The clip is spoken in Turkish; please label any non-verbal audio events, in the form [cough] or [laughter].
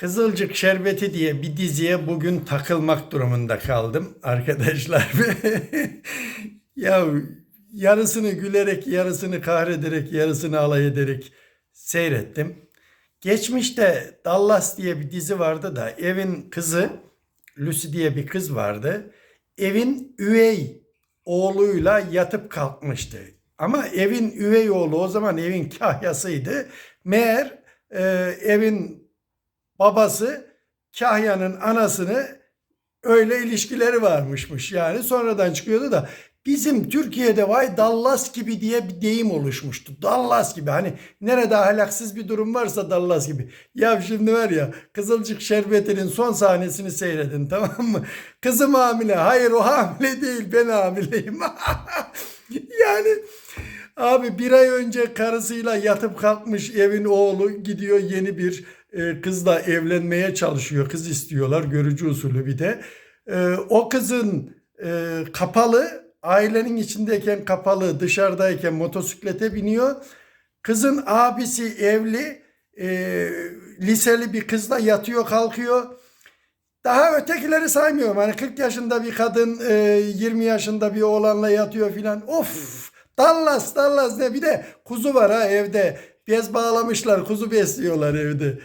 Kızılcık Şerbeti diye bir diziye bugün takılmak durumunda kaldım arkadaşlar. [laughs] ya yarısını gülerek, yarısını kahrederek, yarısını alay ederek seyrettim. Geçmişte Dallas diye bir dizi vardı da evin kızı Lucy diye bir kız vardı. Evin üvey oğluyla yatıp kalkmıştı. Ama evin üvey oğlu o zaman evin kahyasıydı. Meğer e, evin babası Kahya'nın anasını öyle ilişkileri varmışmış yani sonradan çıkıyordu da bizim Türkiye'de vay Dallas gibi diye bir deyim oluşmuştu. Dallas gibi hani nerede ahlaksız bir durum varsa Dallas gibi. Ya şimdi var ya Kızılcık Şerbeti'nin son sahnesini seyredin [laughs] tamam mı? Kızım hamile. Hayır o hamile değil ben hamileyim. [laughs] yani Abi bir ay önce karısıyla yatıp kalkmış evin oğlu gidiyor yeni bir e, kızla evlenmeye çalışıyor. Kız istiyorlar görücü usulü bir de. E, o kızın e, kapalı ailenin içindeyken kapalı dışarıdayken motosiklete biniyor. Kızın abisi evli e, liseli bir kızla yatıyor kalkıyor. Daha ötekileri saymıyorum. Hani 40 yaşında bir kadın, e, 20 yaşında bir oğlanla yatıyor filan. Of! Dallas, Dallas ne? Bir de kuzu var ha evde. Bez bağlamışlar, kuzu besliyorlar evde.